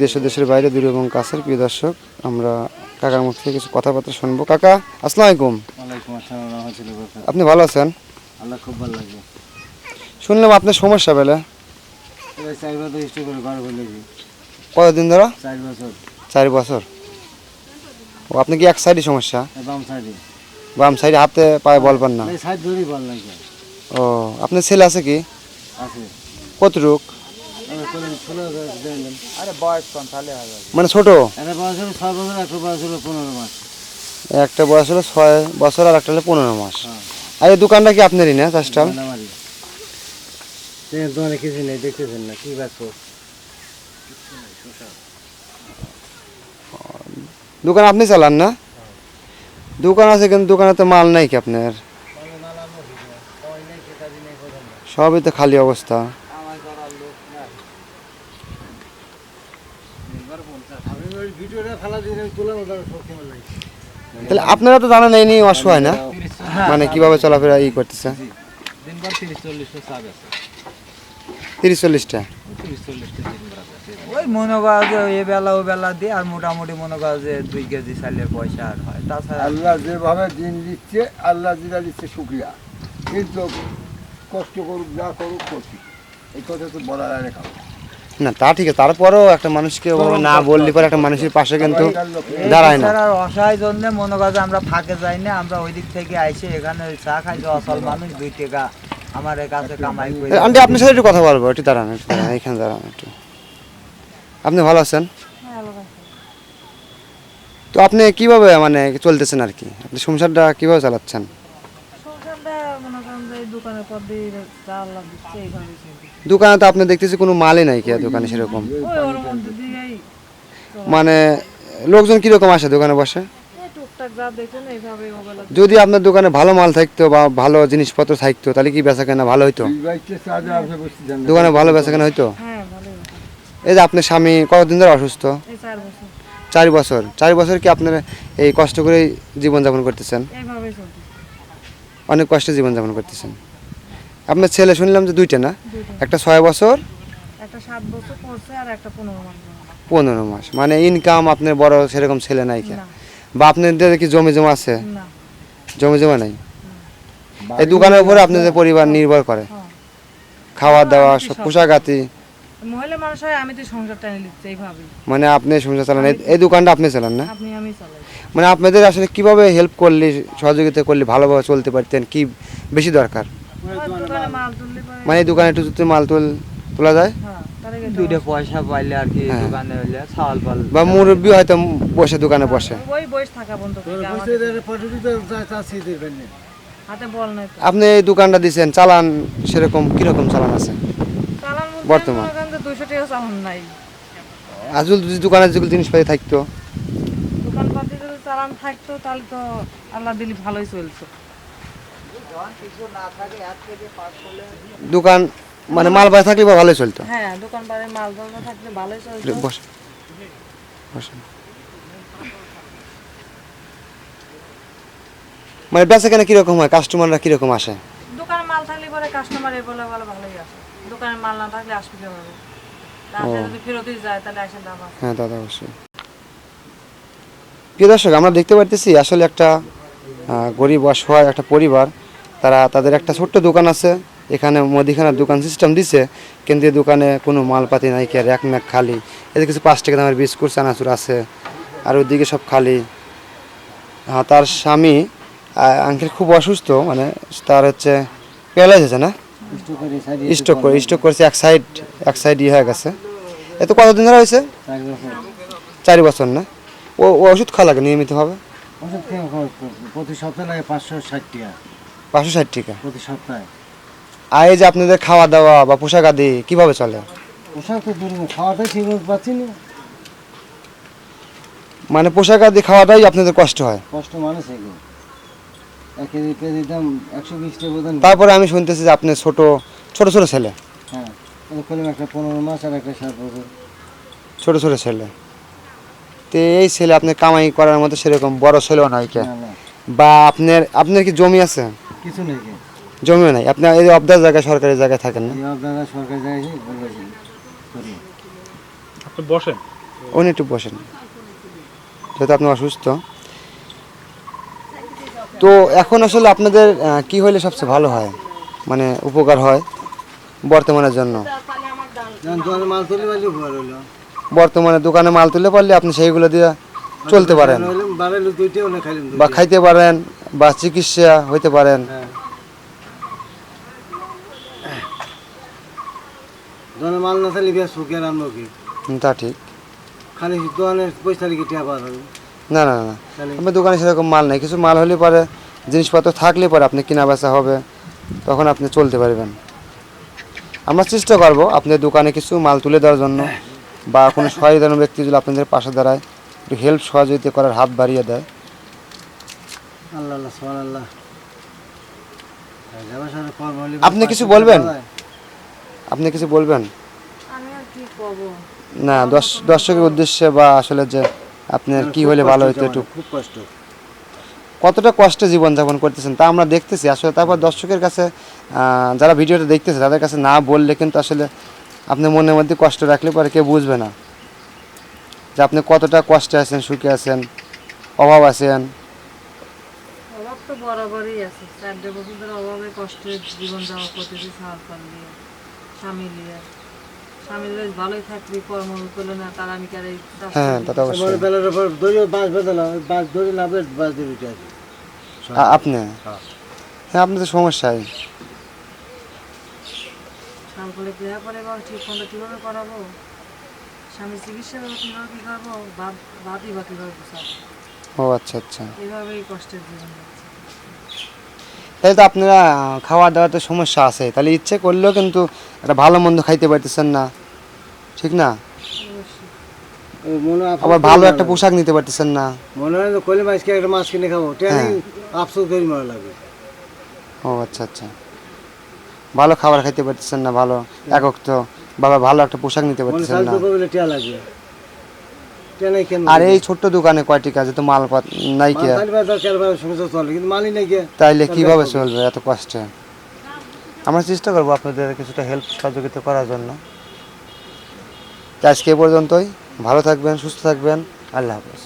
দেশ দেশের বাইরে দূর এবং কাছের প্রিয় দর্শক আমরা কাকার মুখ থেকে কিছু কথাবার্তা শুনব। কাকা আসসালাম আলাইকুম। আপনি ভালো আছেন? আল্লাহ খুব ভালো লাগবে শুনলাম আপনার সমস্যা বেলে। কতদিন ধরে? চার বছর। চার বছর। ও আপনি কি এক সাইডে সমস্যা? বাম সাইডে। বাম সাইডে হাতে পায়ে বল পান না। ও আপনার ছেলে আছে কি? আছে। ষোলো দেন আরে বয়স কম তাহলে মানে ছোট? একটা বয়স হলো ছয় বছর একটা বয়স হলো পনেরো মাস। একটা বয়স হলো ছয় বছর আর একটা হলো পনেরো মাস। হ্যাঁ। আর এই দোকানটা কি আপনারই না মারামারি দোকানে কিছু নেই দেখতেছেন না কি দোকান আপনি চালান না? দোকান আছে কিন্তু দোকানে তো মাল নাই কি আপনার? সবই তো খালি অবস্থা আপনি ওই ভিডিওটা ফেলা দিয়ে আমি তুলে ওটা সত্যি লাগে তাহলে আপনারা তো জানেন এই নিয়ে অসহায় না? মানে কীভাবে চলাফেরা ই করতেছে? দিনবার তিরিশ চল্লিশটা চাপ আছে। তিরিশ ওই মনে করা যে এ বেলা ও বেলা দিয়ে আর মোটামুটি মনে করা যে দুই কেজি চালের পয়সা আর হয়। তাছাড়া আল্লাহ যেভাবে দিন দিচ্ছে আল্লাহ যেটা দিচ্ছে শুক্রিয়া। কিন্তু কষ্ট করুক যা করুক করছি। এই কথা তো বলার আর খাব। না তা ঠিক আছে। তারপরেও একটা মানুষকে না বললে পরে একটা মানুষের পাশে কিন্তু দাঁড়ায় না। আর অসহায় জন্য মনে করা যে আমরা ফাঁকে যাই না আমরা ওই দিক থেকে আইসে এখানে ওই চা খাইছে অসল মানুষ দুই টাকা আমার কাছে কামাই করে। আন্টি আপনার সাথে একটু কথা বলব একটু দাঁড়ান একটু দাঁড়ান এখানে দাঁড়ান একটু। আপনি ভালো আছেন? তো আপনি কীভাবে মানে চলতেছেন আর কি? আপনি সংসারটা কীভাবে চালাচ্ছেন সংসারটা মনে করেন যে এই দোকানের পর দিয়ে চাল দিচ্ছে এইভাবে চলছে। দোকানে তো আপনি দেখতেছি কোনো মালই নাই কি আর দোকানে সেরকম? মানে লোকজন কীরকম আসে দোকানে বসে? যদি আপনার দোকানে ভালো মাল থাকতো বা ভালো জিনিসপত্র থাকতো তাহলে কি বেচা কেনা ভালো হইতো? দোকানে ভালো বেচা কেনা হইতো? হ্যাঁ ভালোই হতো। এই যে আপনার স্বামী কতদিন ধরে অসুস্থ? চার বছর। চার বছর। কি আপনার এই কষ্ট করে জীবনযাপন করতেছেন? অনেক কষ্টে জীবনযাপন করতেছেন। আপনার ছেলে শুনলাম যে দুইটা না? একটা ছয় বছর একটা সাত বছর একটা পনেরো মাস মানে ইনকাম আপনার বড় সেরকম ছেলে নাই কে? বা আপনাদের কি জমি জমা আছে? জমি জমা নাই? এই দোকানের উপরে আপনাদের পরিবার নির্ভর করে। হ্যাঁ। খাওয়া দাওয়া সব পোশাকাতি মহিলা মানুষ হয় আমি তো সংসার টানে এইভাবেই মানে আপনি সংসার চালান এই- এই দোকানটা আপনি চালান না? আপনি আমি চালাই। মানে আপনাদের আসলে কীভাবে হেল্প করলে সহযোগিতা করলে ভালোভাবে চলতে পারতেন? কি বেশি দরকার? ওই দোকানে মাল তুললে পরে মানে এই দোকানে একটু যদি মাল তুল তোলা যায়? হ্যাঁ তারে দুইটা পয়সা পাইলে আর কি হ্যাঁ। দোকানে হইলে চাল পাল বা মুরব্বী হয়তো বসে দোকানে বসে। ওই বয়স থাকা বন্ধ হাতে বল নাই তো। আপনি এই দোকানটা দিচ্ছেন চালান সেরকম কীরকম চালান আছে? চালান বলতে বর্তমান। মনে করেন নাই। আসল যদি দোকানে যেগুলো জিনিসপাতি থাকতো? দোকানপাতি যদি চালান থাকতো তাহলে তো আল্লাহ দিলি ভালোই দোকান মানে মাল থাকলে ভালোই চলতো? হ্যাঁ দোকানপাড়ে মাল দোকান থাকলে ভালোই চলতো। বসে বসে। মানে বেচা কেনা কীরকম হয়? কাস্টমাররা কীরকম আসে? দোকানে মাল থাকলে পরে কাস্টমার এ বলে বলে ভালোই আসে। দোকানে মাল না থাকলে আসবে কীভাবে? হ্যাঁ দাদা অবশ্যই। প্রিয় দর্শক আমরা দেখতে পারতেছি আসলে একটা গরিব অসহায় একটা পরিবার তারা তাদের একটা ছোট্ট দোকান আছে এখানে মুদিখানার দোকান সিস্টেম দিছে কিন্তু এই দোকানে কোনো মালপাতি নাই কি এক ম্যাক খালি। এতে কিছু পাঁচ টাকা দামের বিস্কুট চানাচুর আছে আর ওইদিকে সব খালি। হ্যাঁ তার স্বামী আঙ্কেল খুব অসুস্থ মানে তার হচ্ছে প্যারালাইজ আছে না? স্টোক করে স্ট্রোক করেছে এক সাইড এক সাইড ইয়ে হয়ে গেছে। এত কতদিন ধরে হয়েছে? চার বছর। না? ও ওষুধ খাওয়া লাগে নিয়মিতভাবে? ওষুধ। প্রতি সপ্তাহে লাগে পাঁচশো ষাট টাকা। পাঁচশো ষাট টাকা? প্রতি সপ্তাহে। আর এই যে আপনাদের খাওয়া দাওয়া বা পোশাক আদি কীভাবে চলে? পোশাক তো খাওয়াটাই ঠিক পাচ্ছি না। মানে পোশাক আদি খাওয়াটাই আপনাদের কষ্ট হয়? কষ্ট মানুষ এগুলো এক কেজি পেঁয়াজের দাম একশো তারপরে আমি শুনতেছি যে আপনি ছোট ছোট ছোট ছেলে। হ্যাঁ ওখানে একটা পনেরো মাস আর একটা সাত বছর। ছোট ছোট ছেলে। তো এই ছেলে আপনি কামাই করার মতো সেরকম বড় ছেলেও নয় কে? বা আপনার আপনার কি জমি আছে? কিছু নেই কে? জমিও নাই। আপনি এই অবদার জায়গায় সরকারি জায়গায় থাকেন না? সরকারি জায়গায় আপনি বসেন। উনি একটু বসেন। যেহেতু আপনি অসুস্থ। তো এখন আসলে আপনাদের কি হলে সবচেয়ে ভালো হয়? মানে উপকার হয় বর্তমানের জন্য? হইল। বর্তমানে দোকানে মাল তুলে পারলে আপনি সেইগুলো দিয়ে চলতে পারেন। হইলে বা খাইতে পারেন বা চিকিৎসা হইতে পারেন। হ্যাঁ। মাল না থাকলে তা ঠিক। খালি দোকানের পয়সা লিখে টিয়া পাওয়া যাবে। না না না আমার দোকানে সেরকম মাল নেই। কিছু মাল হলে পরে জিনিসপত্র থাকলে পরে আপনি কেনা বেচা হবে তখন আপনি চলতে পারবেন। আমরা চেষ্টা করব আপনার দোকানে কিছু মাল তুলে দেওয়ার জন্য বা কোনো সহায়তার ব্যক্তি যদি আপনাদের পাশে দাঁড়ায় একটু হেল্প সহযোগিতা করার হাত বাড়িয়ে দেয়। আপনি কিছু বলবেন? আপনি কিছু বলবেন? না দশ দর্শকের উদ্দেশ্যে বা আসলে যে আপনার কি হলে ভালো হতো একটু? খুব কষ্ট। কতটা কষ্টে জীবনযাপন করতেছেন তা আমরা দেখতেছি। আসলে তারপর দর্শকের কাছে যারা ভিডিওটা দেখতেছে তাদের কাছে না বললে কিন্তু আসলে আপনি মনের মধ্যে কষ্ট রাখলে পরে কেউ বুঝবে না। যে আপনি কতটা কষ্টে আছেন সুখে আছেন অভাব আছেন। অভাব তো বরাবরই আছে। চারটে বছর ধরে অভাবে কষ্টে জীবন করতেছি নিয়ে স্বামী নিয়ে। স্বামী বেশ ভালোই থাকবি কর্ম করলে না তার আমি কারে হ্যাঁ তা তো অবশ্যই। বেলার পর দড়ি বাঁশ বেঁধালাম বাঁশ দড়ি না বেশ বাঁশ দিয়ে উঠে আছে। আপনি? হ্যাঁ। আপনি তো বা ঠিক মতো কীভাবে করাবো স্বামী চিকিৎসা করব কীভাবে কী করব? বাপই বা কীভাবে ও আচ্ছা আচ্ছা। এইভাবেই কষ্টের জীবন যাচ্ছে। তাহলে তো আপনারা খাওয়া দাওয়া তো সমস্যা আছে। তাহলে ইচ্ছে করলেও কিন্তু একটা ভালো মন্দ খাইতে পারতেছেন না। ঠিক না? মনে হয় আবার ভালো একটা পোশাক নিতে পারতেছেন না। মনে হয় মাছকে একটা মাছ কিনে খাব। ট্রেনে আফসোস করে মারা লাগে। ও আচ্ছা আচ্ছা। ভালো খাবার খাইতে পারতেছেন না ভালো। একক তো বাবা ভালো একটা পোশাক নিতে মনে পারতেছেন না তো বলে টিয়া লাগে ট্রেনে কেন আর এই ছোট্ট দোকানে কয়টি কাজে? তো মাল পাত নাই কে নাই তাইলে কীভাবে চলবে এত কষ্টে? আমরা চেষ্টা করব আপনাদের কিছুটা হেল্প সহযোগিতা করার জন্য। আজকে এ পর্যন্তই। ভালো থাকবেন সুস্থ থাকবেন। আল্লাহ হাফেজ।